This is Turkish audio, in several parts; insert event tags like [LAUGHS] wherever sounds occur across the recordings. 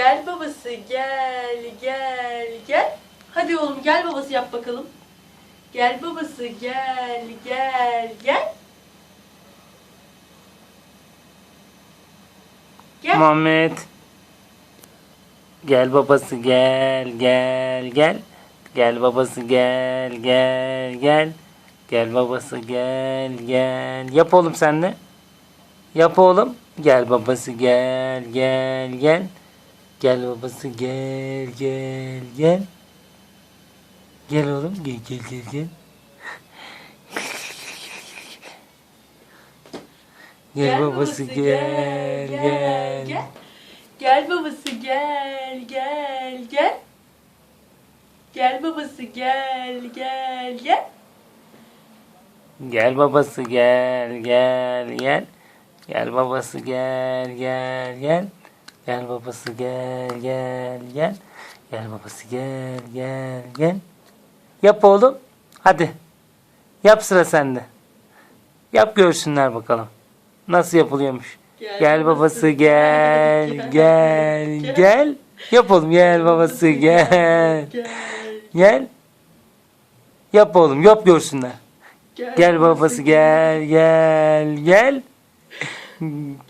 Gel babası gel gel gel. Hadi oğlum gel babası yap bakalım. Gel babası gel gel gel. Gel. Muhammed. Gel babası gel gel gel. Gel babası gel gel gel. Gel babası gel gel. Yap oğlum sen de. Yap oğlum. Gel babası gel gel gel. Gel babası gel gel gel. Gel oğlum gel gel gel gel. Gel babası gel gel. gel. Gel babası gel gel gel. Gel babası gel gel gel. Gel babası gel gel gel. Gel babası gel gel gel. Gel babası gel gel gel. Gel babası gel gel gel. Yap oğlum. Hadi. Yap sıra sende. Yap görsünler bakalım. Nasıl yapılıyormuş. Gel, babası gel gel gel. Yap oğlum gel babası gel. Gel. Gel. Yap oğlum yap görsünler. Gel babası gel gel gel.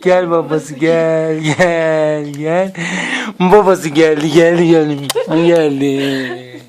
Gel babası gel gel gel. Babası geldi geldi geldi. Geldi. [LAUGHS]